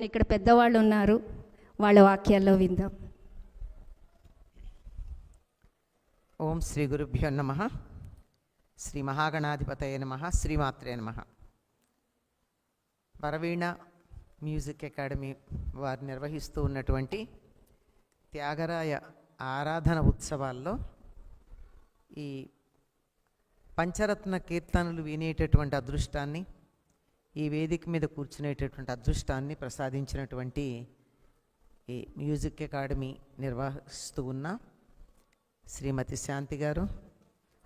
ఇక్కడ పెద్దవాళ్ళు ఉన్నారు. వాళ్ళ వాక్యాల్లో విందాం. ఓం శ్రీ గురుభ్యో నమ. శ్రీ మహాగణాధిపతయ నమ. శ్రీమాత్రే నమ. వరవీణ మ్యూజిక్ అకాడమీ వారు నిర్వహిస్తూ ఉన్నటువంటి త్యాగరాయ ఆరాధన ఉత్సవాల్లో ఈ పంచరత్న కీర్తనలు వినేటటువంటి అదృష్టాన్ని ఈ వేదిక మీద కూర్చునేటటువంటి అదృష్టాన్ని ప్రసాదించినటువంటి ఈ మ్యూజిక్ అకాడమీ నిర్వహిస్తూ ఉన్న శ్రీమతి శాంతి గారు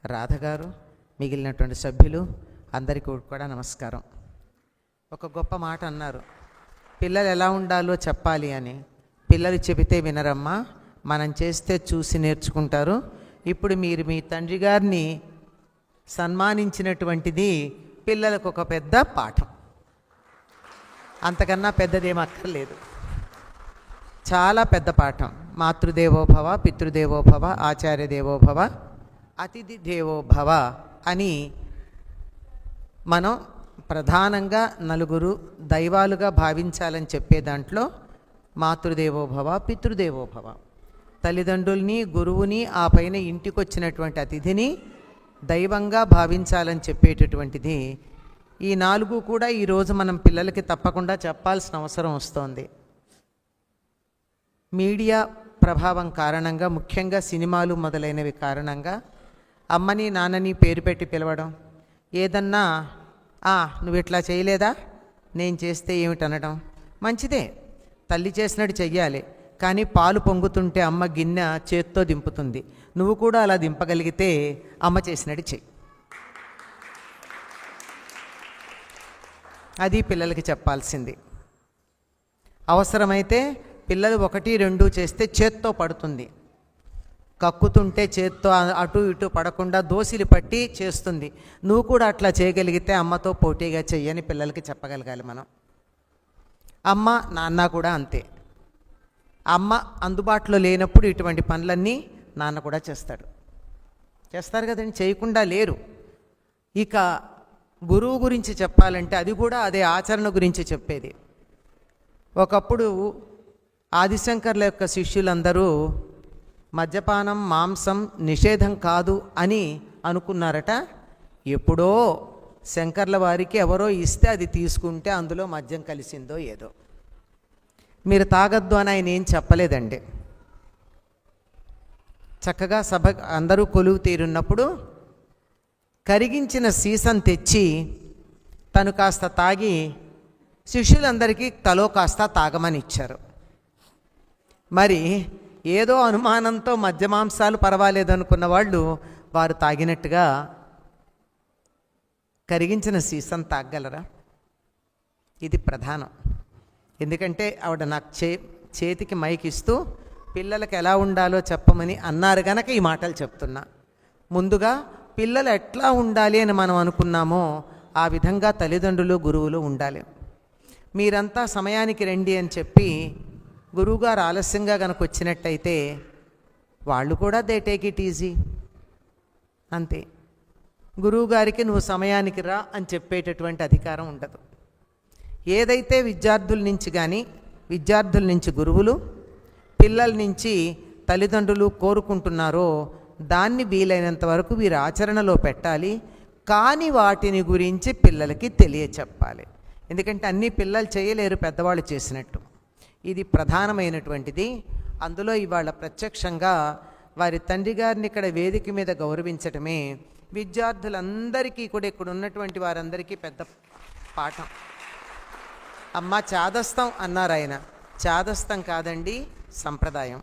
రాధ గారు మిగిలినటువంటి సభ్యులు అందరికీ కూడా నమస్కారం. ఒక గొప్ప మాట అన్నారు. పిల్లలు ఎలా ఉండాలో చెప్పాలి అని. పిల్లలు చెబితే వినరమ్మా మనం చేస్తే చూసి నేర్చుకుంటారు. ఇప్పుడు మీరు మీ తండ్రి గారిని సన్మానించినటువంటిది పిల్లలకు ఒక పెద్ద పాఠం. అంతకన్నా పెద్దదేం అక్కర్లేదు. చాలా పెద్ద పాఠం. మాతృదేవోభవ పితృదేవోభవ ఆచార్య దేవోభవ అతిథి దేవోభవ అని మనం ప్రధానంగా నలుగురు దైవాలుగా భావించాలని చెప్పే దాంట్లో మాతృదేవోభవ పితృదేవోభవ. తల్లిదండ్రుల్ని గురువుని ఆ పైన ఇంటికి వచ్చినటువంటి అతిథిని దైవంగా భావించాలని చెప్పేటటువంటిది ఈ నాలుగు కూడా ఈరోజు మనం పిల్లలకి తప్పకుండా చెప్పాల్సిన అవసరం వస్తోంది. మీడియా ప్రభావం కారణంగా ముఖ్యంగా సినిమాలు మొదలైనవి కారణంగా అమ్మని నాన్నని పేరు పెట్టి పిలవడం ఏదన్నా "ఆ, నువ్వు ఇట్లా చేయలేదా? నేను చేస్తే ఏమిటనడం మంచిదే. తల్లి చేసినట్టు చెయ్యాలి. కానీ పాలు పొంగుతుంటే అమ్మ గిన్నె చేత్తో దింపుతుంది. నువ్వు కూడా అలా దింపగలిగితే అమ్మ చేసినట్టు చెయ్యి. అది పిల్లలకి చెప్పాల్సింది. అవసరమైతే పిల్లలు ఒకటి రెండు చేస్తే చేత్తో పడుతుంది. కక్కుతుంటే చేత్తో అటు ఇటు పడకుండా దోసిలి పట్టి చేస్తుంది. నువ్వు కూడా అట్లా చేయగలిగితే అమ్మతో పోటీగా చెయ్యని పిల్లలకి చెప్పగలగాలి మనం. అమ్మ నాన్న కూడా అంతే. అమ్మ అందుబాటులో లేనప్పుడు ఇటువంటి పనులన్నీ నాన్న కూడా చేస్తాడు. చేస్తారు కదండి చేయకుండా లేరు. ఇక గురువు గురించి చెప్పాలంటే అది కూడా అదే ఆచరణ గురించి చెప్పేది. ఒకప్పుడు ఆదిశంకర్ల యొక్క శిష్యులందరూ మద్యపానం మాంసం నిషేధం కాదు అని అనుకున్నారట. ఎప్పుడో శంకర్ల వారికి ఎవరో ఇస్తే అది తీసుకుంటే అందులో మద్యం కలిసిందో ఏదో. మీరు తాగద్దు అని ఆయన ఏం చెప్పలేదండి. చక్కగా సభ అందరూ కొలువు తీరున్నప్పుడు కరిగించిన సీసం తెచ్చి తను కాస్త తాగి శిష్యులందరికీ తలో కాస్త తాగమని ఇచ్చారు. మరి ఏదో అనుమానంతో మద్య మాంసాలు పర్వాలేదు అనుకున్న వాళ్ళు వారు తాగినట్టుగా కరిగించిన సీసం తాగలరా ఇది ప్రధానం. ఎందుకంటే ఆవిడ నాకు చే చేతికి మైక్ ఇస్తూ పిల్లలకు ఎలా ఉండాలో చెప్పమని అన్నారు గనక ఈ మాటలు చెప్తున్నా. ముందుగా పిల్లలు ఎట్లా ఉండాలి అని మనం అనుకున్నామో ఆ విధంగా తల్లిదండ్రులు గురువులు ఉండాలి. మీరంతా సమయానికి రండి అని చెప్పి గురువుగారు ఆలస్యంగా కనుక వచ్చినట్టయితే వాళ్ళు కూడా దే టేక్ ఇట్ ఈజీ. అంతే. గురువుగారికి నువ్వు సమయానికి రా అని చెప్పేటటువంటి అధికారం ఉండదు. ఏదైతే విద్యార్థుల నుంచి కానీ విద్యార్థుల నుంచి గురువులు పిల్లల నుంచి తల్లిదండ్రులు కోరుకుంటున్నారో దాన్ని వీలైనంత వరకు వీరు ఆచరణలో పెట్టాలి. కానీ వాటిని గురించి పిల్లలకి తెలియచెప్పాలి. ఎందుకంటే అన్ని పిల్లలు చేయలేరు పెద్దవాళ్ళు చేసినట్టు. ఇది ప్రధానమైనటువంటిది. అందులో ఇవాళ ప్రత్యక్షంగా వారి తండ్రి గారిని ఇక్కడ వేదిక మీద గౌరవించటమే విద్యార్థులందరికీ కూడా ఇక్కడ ఉన్నటువంటి వారందరికీ పెద్ద పాఠం. అమ్మ చాదస్తం అన్నారు ఆయన. చాదస్తం కాదండి సంప్రదాయం.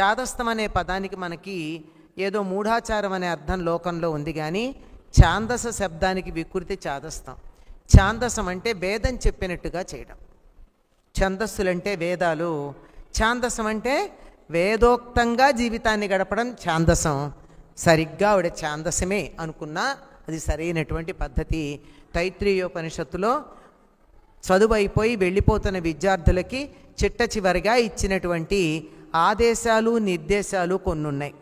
చాదస్తం అనే పదానికి మనకి ఏదో మూఢాచారం అనే అర్థం లోకంలో ఉంది కానీ ఛాందస శబ్దానికి వికృతి చాదస్తాం. ఛాందసం అంటే వేదం చెప్పినట్టుగా చేయడం. ఛందస్సులంటే వేదాలు. ఛాందసం అంటే వేదోక్తంగా జీవితాన్ని గడపడం ఛాందసం. సరిగ్గా ఆవిడ ఛాందసమే అనుకున్నా అది సరైనటువంటి పద్ధతి. తైత్రీయోపనిషత్తులో చదువు అయిపోయి వెళ్ళిపోతున్న విద్యార్థులకి చిట్ట చివరిగా ఇచ్చినటువంటి ఆదేశాలు నిర్దేశాలు కొన్ని ఉన్నాయి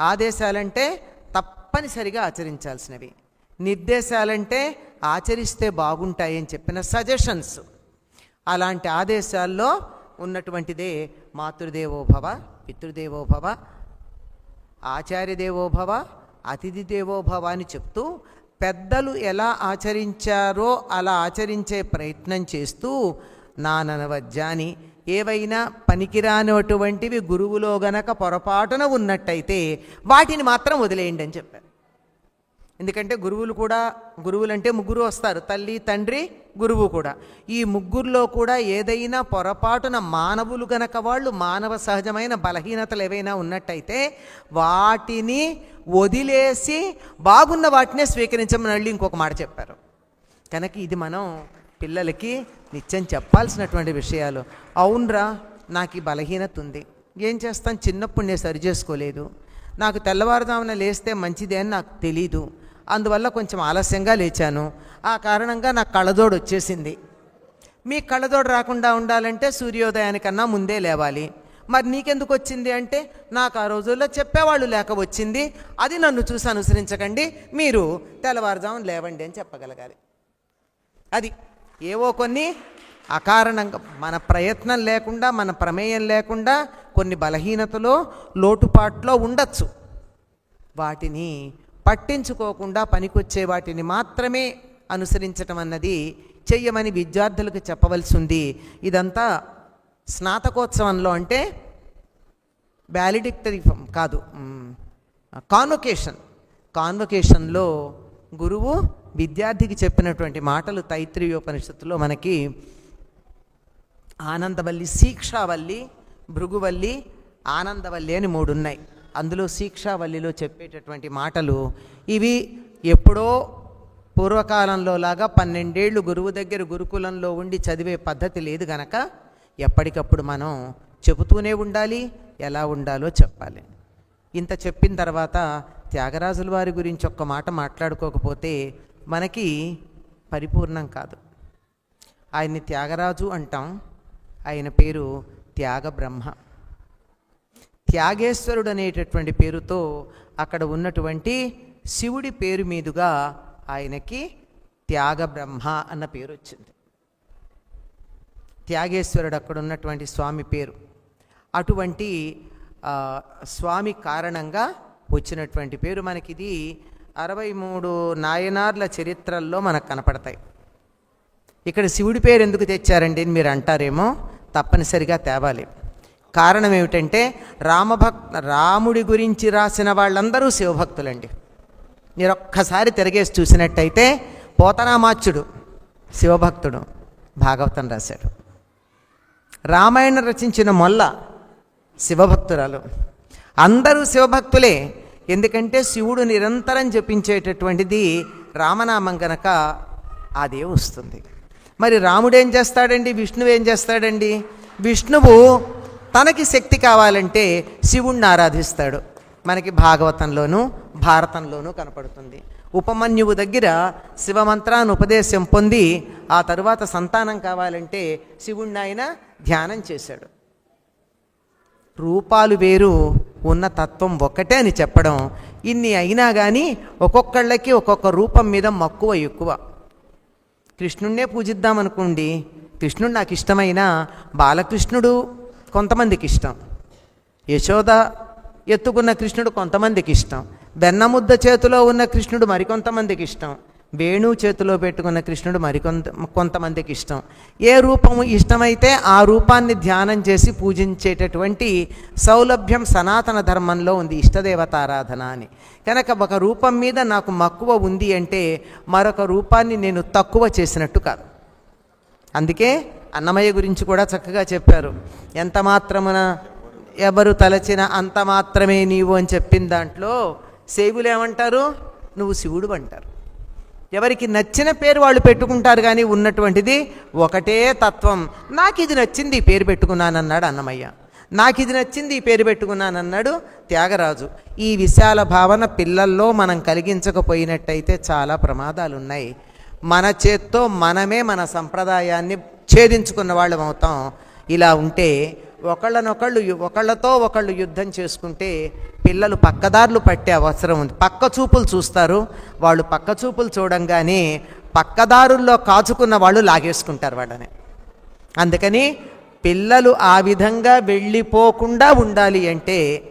ఆదేశాలంటే తప్పనిసరిగా ఆచరించాల్సినవి. నిర్దేశాలంటే ఆచరిస్తే బాగుంటాయని చెప్పిన సజెషన్స్. అలాంటి ఆదేశాల్లో ఉన్నటువంటిదే మాతృదేవోభవ పితృదేవోభవ ఆచార్యదేవోభవ అతిథి దేవోభవ అని చెప్తూ పెద్దలు ఎలా ఆచరించారో అలా ఆచరించే ప్రయత్నం చేస్తూ నాననవజ్జాని ఏవైనా పనికిరానటువంటివి గురువులో గనక పొరపాటున ఉన్నట్టయితే వాటిని మాత్రం వదిలేయండి అని చెప్పారు. ఎందుకంటే గురువులు కూడా గురువులంటే ముగ్గురు వస్తారు తల్లి తండ్రి గురువు కూడా. ఈ ముగ్గురులో కూడా ఏదైనా పొరపాటున మానవులు గనక వాళ్ళు మానవ సహజమైన బలహీనతలు ఏవైనా ఉన్నట్టయితే వాటిని వదిలేసి బాగున్న వాటినే స్వీకరించమని మళ్ళీ ఇంకొక మాట చెప్పారు. కనుక ఇది మనం పిల్లలకి నిత్యం చెప్పాల్సినటువంటి విషయాలు. అవునరా నాకు ఈ బలహీనత ఉంది. ఏం చేస్తాను చిన్నప్పుడు నేను సరి చేసుకోలేదు. నాకు తెల్లవారుజామున లేస్తే మంచిదే అని నాకు తెలీదు. అందువల్ల కొంచెం ఆలస్యంగా లేచాను. ఆ కారణంగా నాకు కళ్ళజోడు వచ్చేసింది. మీ కళ్ళజోడు రాకుండా ఉండాలంటే సూర్యోదయానికన్నా ముందే లేవాలి. మరి నీకెందుకు వచ్చింది అంటే నాకు ఆ రోజుల్లో చెప్పేవాళ్ళు లేక వచ్చింది. అది నన్ను చూసి అనుసరించకండి. మీరు తెల్లవారుజామున లేవండి అని చెప్పగలగాలి. అది. ఏవో కొన్ని అకారణంగా మన ప్రయత్నం లేకుండా మన ప్రమేయం లేకుండా కొన్ని బలహీనతలో లోటుపాట్లో ఉండొచ్చు. వాటిని పట్టించుకోకుండా పనికొచ్చే వాటిని మాత్రమే అనుసరించటం అన్నది చెయ్యమని విద్యార్థులకు చెప్పవలసి ఉంది ఇదంతా స్నాతకోత్సవంలో అంటే వ్యాలిడిక్టరీ కాదు కాన్వకేషన్. కాన్వకేషన్లో గురువు విద్యార్థికి చెప్పినటువంటి మాటలు తైత్రీయోపనిషత్తులో మనకి ఆనందవల్లి శీక్షావల్లి భృగువల్లి ఆనందవల్లి అని మూడు ఉన్నాయి అందులో శీక్షావల్లిలో చెప్పేటటువంటి మాటలు ఇవి ఎప్పుడో పూర్వకాలంలో లాగా పన్నెండేళ్ళు గురువు దగ్గర గురుకులంలో ఉండి చదివే పద్ధతి లేదు గనక ఎప్పటికప్పుడు మనం చెబుతూనే ఉండాలి. ఎలా ఉండాలో చెప్పాలి. ఇంత చెప్పిన తర్వాత త్యాగరాజుల వారి గురించి ఒక్క మాట మాట్లాడుకోకపోతే మనకి పరిపూర్ణం కాదు. ఆయన్ని త్యాగరాజు అంటాం. ఆయన పేరు త్యాగ బ్రహ్మ త్యాగేశ్వరుడు అనేటటువంటి పేరుతో అక్కడ ఉన్నటువంటి శివుడి పేరు మీదుగా ఆయనకి త్యాగ బ్రహ్మ అన్న పేరు వచ్చింది. త్యాగేశ్వరుడు అక్కడ ఉన్నటువంటి స్వామి పేరు. అటువంటి స్వామి కారణంగా వచ్చినటువంటి పేరు మనకిది అరవై మూడు నాయనార్ల చరిత్రల్లో మనకు కనపడతాయి. ఇక్కడ శివుడి పేరు ఎందుకు తెచ్చారండి అని మీరు అంటారేమో తప్పనిసరిగా తేవాలి. కారణం ఏమిటంటే రామభక్ రాముడి గురించి రాసిన వాళ్ళందరూ శివభక్తులండి. మీరు ఒక్కసారి తిరగేసి చూసినట్టయితే పోతనామాచ్యుడు శివభక్తుడు భాగవతం రాశాడు. రామాయణం రచించిన మొల్ల శివభక్తురాలు. అందరూ శివభక్తులే ఎందుకంటే శివుడు నిరంతరం జపించేటటువంటిది రామనామం గనక అదే వస్తుంది. మరి రాముడు ఏం చేస్తాడండి? విష్ణువు ఏం చేస్తాడండి? విష్ణువు తనకి శక్తి కావాలంటే శివుణ్ణి ఆరాధిస్తాడు. మనకి భాగవతంలోనూ భారతంలోనూ కనపడుతుంది. ఉపమన్యువు దగ్గర శివమంత్రాన్ని ఉపదేశం పొంది ఆ తరువాత సంతానం కావాలంటే శివుణ్ణి ఆయన ధ్యానం చేశాడు. రూపాలు వేరు ఉన్న తత్వం ఒక్కటే అని చెప్పడం ఇన్ని అయినా కానీ ఒక్కొక్కళ్ళకి ఒక్కొక్క రూపం మీద మక్కువ ఎక్కువ. కృష్ణుణ్ణే పూజిద్దామనుకోండి కృష్ణుడు నాకు ఇష్టమైన బాలకృష్ణుడు కొంతమందికి ఇష్టం. యశోద ఎత్తుకున్న కృష్ణుడు కొంతమందికి ఇష్టం. బెన్నముద్ద చేతిలో ఉన్న కృష్ణుడు మరికొంతమందికి ఇష్టం. వేణు చేతిలో పెట్టుకున్న కృష్ణుడు మరికొంత కొంతమందికి ఇష్టం. ఏ రూపము ఇష్టమైతే ఆ రూపాన్ని ధ్యానం చేసి పూజించేటటువంటి సౌలభ్యం సనాతన ధర్మంలో ఉంది ఇష్టదేవతారాధన అని. కనుక ఒక రూపం మీద నాకు మక్కువ ఉంది అంటే మరొక రూపాన్ని నేను తక్కువ చేసినట్టు కాదు. అందుకే అన్నమయ్య గురించి కూడా చక్కగా చెప్పారు. ఎంత మాత్రమున ఎవరు తలచిన అంత మాత్రమే నీవు అని చెప్పిన దాంట్లో సేవులు ఏమంటారు? నువ్వు శివుడు అంటారు. ఎవరికి నచ్చిన పేరు వాళ్ళు పెట్టుకుంటారు కానీ ఉన్నటువంటిది ఒకటే తత్వం. నాకు ఇది నచ్చింది ఈ పేరు పెట్టుకున్నానన్నాడు అన్నమయ్య. నాకు ఇది నచ్చింది ఈ పేరు పెట్టుకున్నానన్నాడు త్యాగరాజు. ఈ విశాల భావన పిల్లల్లో మనం కలిగించకపోయినట్టయితే చాలా ప్రమాదాలు ఉన్నాయి మన చేత్తో మనమే మన సంప్రదాయాన్ని ఛేదించుకున్న వాళ్ళం అవుతాం ఇలా ఉంటే ఒకళ్ళనొకళ్ళు ఒకళ్ళతో ఒకళ్ళు యుద్ధం చేసుకుంటే పిల్లలు పక్కదారులు పట్టే అవసరం ఉంది. పక్క చూపులు చూస్తారు. వాళ్ళు పక్క చూపులు చూడంగానే పక్కదారుల్లో కాచుకున్న వాళ్ళు లాగేసుకుంటారు వాళ్ళని. అందుకని పిల్లలు ఆ విధంగా వెళ్ళిపోకుండా ఉండాలి అంటే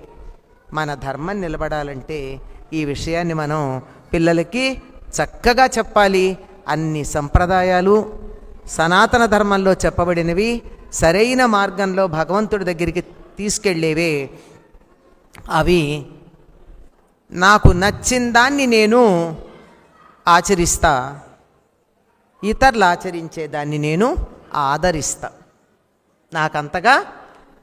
మన ధర్మం నిలబడాలంటే ఈ విషయాన్ని మనం పిల్లలకి చక్కగా చెప్పాలి. అన్ని సంప్రదాయాలు సనాతన ధర్మంలో చెప్పబడినవి. సరైన మార్గంలో భగవంతుడి దగ్గరికి తీసుకెళ్ళేవే? అవి నాకు నచ్చిన దాన్ని నేను ఆచరిస్తా. ఇతరులు ఆచరించే దాన్ని నేను ఆదరిస్తా. నాకంతగా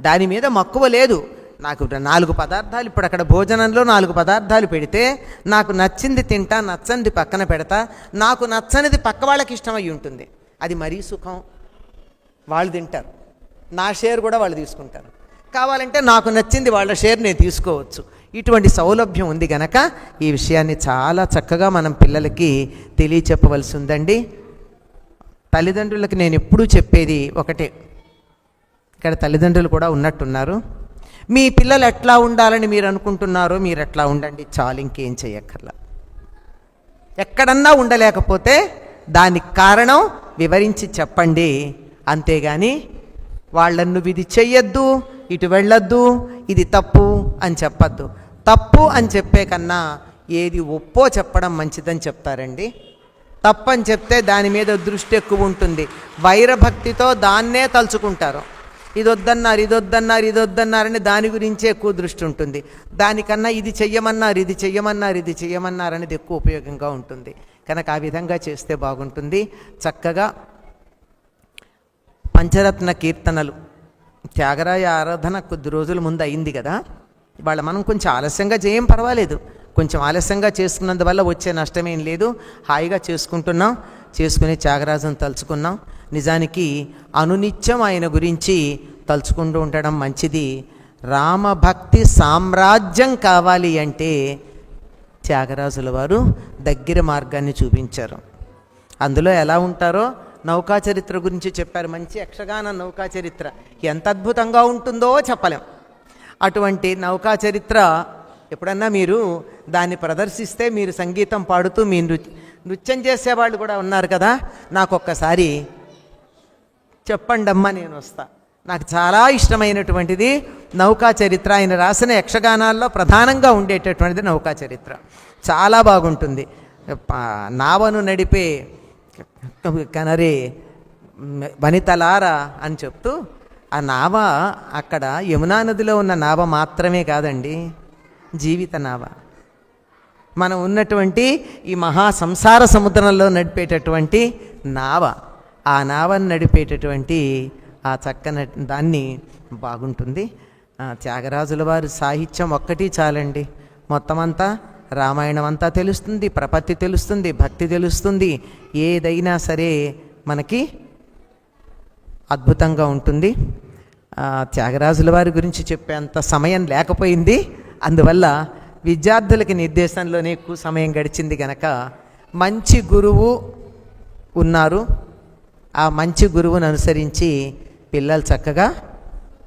దాని మీద మక్కువ లేదు. నాకు నాలుగు పదార్థాలు ఇప్పుడు అక్కడ భోజనంలో నాలుగు పదార్థాలు పెడితే నాకు నచ్చింది తింటా నచ్చనిది పక్కన పెడతా నాకు నచ్చనిది పక్క వాళ్ళకి ఇష్టమై ఉంటుంది. అది మరీ సుఖం. వాళ్ళు తింటారు. నా షేర్ కూడా వాళ్ళు తీసుకుంటారు. కావాలంటే నాకు నచ్చింది వాళ్ళ షేర్ నేను తీసుకోవచ్చు. ఇటువంటి సౌలభ్యం ఉంది గనక ఈ విషయాన్ని చాలా చక్కగా మనం పిల్లలకి తెలియచెప్పవలసి ఉందండి. తల్లిదండ్రులకు నేను ఎప్పుడూ చెప్పేది ఒకటే. ఇక్కడ తల్లిదండ్రులు కూడా ఉన్నట్టున్నారు. మీ పిల్లలు ఎట్లా ఉండాలని మీరు అనుకుంటున్నారో మీరు ఎట్లా ఉండండి. చాలు ఇంకేం చేయక్కర్లా. ఎక్కడన్నా ఉండలేకపోతే దానికి కారణం వివరించి చెప్పండి. అంతేగాని వాళ్ళను నువ్వు ఇది చెయ్యొద్దు ఇటు వెళ్ళొద్దు ఇది తప్పు అని చెప్పద్దు. తప్పు అని చెప్పే కన్నా ఏది ఒప్పో చెప్పడం మంచిదని చెప్తారండి. తప్పని చెప్తే దాని మీద దృష్టి ఎక్కువ ఉంటుంది. వైరభక్తితో దాన్నే తలుచుకుంటారు. ఇది వద్దన్నారు ఇది వద్దన్నారు ఇది వద్దన్నారని దాని గురించే ఎక్కువ దృష్టి ఉంటుంది. దానికన్నా ఇది చెయ్యమన్నారు ఇది చెయ్యమన్నారు ఇది చెయ్యమన్నారు అనేది ఎక్కువ ఉపయోగంగా ఉంటుంది. కనుక ఆ విధంగా చేస్తే బాగుంటుంది. చక్కగా పంచరత్న కీర్తనలు. త్యాగరాయ ఆరాధన కొద్ది రోజుల ముందు అయింది కదా. ఇవాళ మనం కొంచెం ఆలస్యంగా చేయం పర్వాలేదు. కొంచెం ఆలస్యంగా చేసుకున్నందువల్ల వచ్చే నష్టమేం లేదు. హాయిగా చేసుకుంటున్నాం. చేసుకుని త్యాగరాజును తలుచుకున్నాం. నిజానికి అనునిత్యం ఆయన గురించి తలుచుకుంటూ ఉండడం మంచిది. రామభక్తి సామ్రాజ్యం కావాలి అంటే త్యాగరాజుల వారు దగ్గర మార్గాన్ని చూపించారు. అందులో ఎలా ఉంటారో నౌకా చరిత్ర గురించి చెప్పారు. మంచి యక్షగాన నౌకా చరిత్ర. ఎంత అద్భుతంగా ఉంటుందో చెప్పలేం. అటువంటి నౌకా చరిత్ర ఎప్పుడన్నా మీరు దాన్ని ప్రదర్శిస్తే మీరు సంగీతం పాడుతూ మీ నృ నృత్యం చేసేవాళ్ళు కూడా ఉన్నారు కదా. నాకు ఒక్కసారి చెప్పండి అమ్మా నేను వస్తా. నాకు చాలా ఇష్టమైనటువంటిది నౌకా చరిత్ర. ఆయన రాసిన యక్షగానాల్లో ప్రధానంగా ఉండేటటువంటిది నౌకా చరిత్ర. చాలా బాగుంటుంది. నావను నడిపే కనరే వనితలారా అని చెప్తూ ఆ నావ అక్కడ యమునా నదిలో ఉన్న నావ మాత్రమే కాదండి జీవిత నావ. మనం ఉన్నటువంటి ఈ మహా సంసార సముద్రంలో నడిపేటటువంటి నావ ఆ నావను నడిపేటటువంటి ఆ చక్కని దాన్ని బాగుంటుంది. త్యాగరాజుల వారి సాహిత్యం ఒక్కటి చాలండి. మొత్తం అంతా రామాయణం అంతా తెలుస్తుంది ప్రపత్తి తెలుస్తుంది భక్తి తెలుస్తుంది. ఏదైనా సరే మనకి అద్భుతంగా ఉంటుంది. త్యాగరాజుల వారి గురించి చెప్పేంత సమయం లేకపోయింది. అందువల్ల విద్యార్థులకి నిర్దేశంలోనే ఎక్కువ సమయం గడిచింది గనక మంచి గురువు ఉన్నారు. ఆ మంచి గురువును అనుసరించి పిల్లలు చక్కగా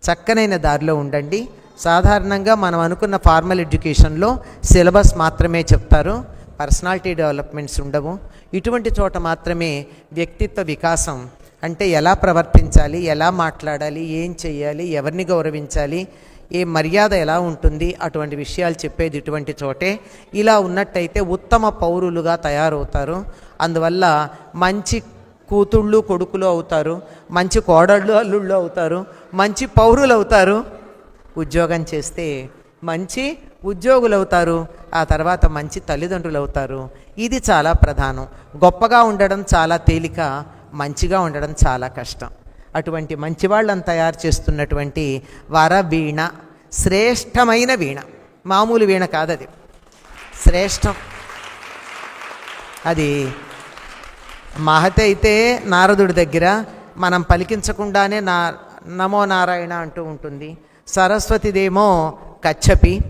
చక్కనైన దారిలో ఉండండి. సాధారణంగా మనం అనుకున్న ఫార్మల్ ఎడ్యుకేషన్లో సిలబస్ మాత్రమే చెప్తారు. పర్సనాలిటీ డెవలప్మెంట్స్ ఉండవు. ఇటువంటి చోట మాత్రమే వ్యక్తిత్వ వికాసం అంటే ఎలా ప్రవర్తించాలి ఎలా మాట్లాడాలి ఏం చేయాలి ఎవరిని గౌరవించాలి ఏ మర్యాద ఎలా ఉంటుంది అటువంటి విషయాలు చెప్పేది ఇటువంటి చోటే. ఇలా ఉన్నట్టయితే ఉత్తమ పౌరులుగా తయారవుతారు. అందువల్ల మంచి కూతుళ్ళు కొడుకులు అవుతారు. మంచి కోడళ్ళు అల్లుళ్ళు అవుతారు. మంచి పౌరులు అవుతారు. ఉద్యోగం చేస్తే మంచి ఉద్యోగులు అవుతారు ఆ తర్వాత మంచి తల్లిదండ్రులు అవుతారు ఇది చాలా ప్రధానం. గొప్పగా ఉండడం చాలా తేలిక మంచిగా ఉండడం చాలా కష్టం. అటువంటి మంచి వాళ్ళని తయారు చేస్తున్నటువంటి వర వీణ శ్రేష్టమైన వీణ. మామూలు వీణ కాదది. శ్రేష్టం. అది మహత అయితే నారదుడి దగ్గర మనం పలికించకుండానే నా నమో నారాయణ అంటూ ఉంటుంది. సరస్వతిదేమో కచ్చపి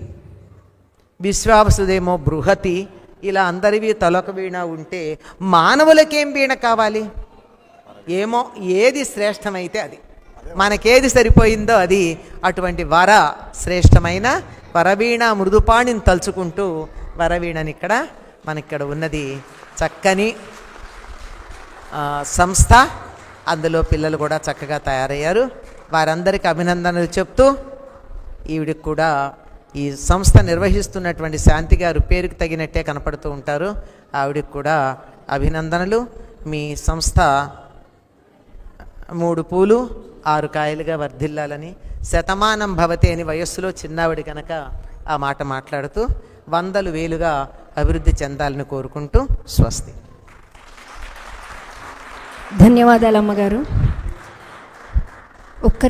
విశ్వాసుదేమో బృహతి ఇలా అందరివి తలొక వీణ ఉంటే మానవులకేం వీణ కావాలి? ఏమో ఏది శ్రేష్టమైతే అది. మనకేది సరిపోయిందో అది అటువంటి వర శ్రేష్టమైన వరవీణ మృదుపాణిని తలుచుకుంటూ వరవీణని ఇక్కడ మనకిక్కడ ఉన్నది. చక్కని సంస్థ. అందులో పిల్లలు కూడా చక్కగా తయారయ్యారు. వారందరికీ అభినందనలు చెప్తూ ఈవిడికి కూడా ఈ సంస్థ నిర్వహిస్తున్నటువంటి శాంతి గారు పేరుకు తగినట్టే కనపడుతూ ఉంటారు. ఆవిడికి కూడా అభినందనలు. మీ సంస్థ మూడు పూలు ఆరు కాయలుగా వర్ధిల్లాలని శతమానం భవతి అని వయస్సులో చిన్నావిడి కనుక ఆ మాట మాట్లాడుతూ వందలు వేలుగా అభివృద్ధి చెందాలని కోరుకుంటూ స్వస్తి. ధన్యవాదాలు అమ్మగారు. ఒక్క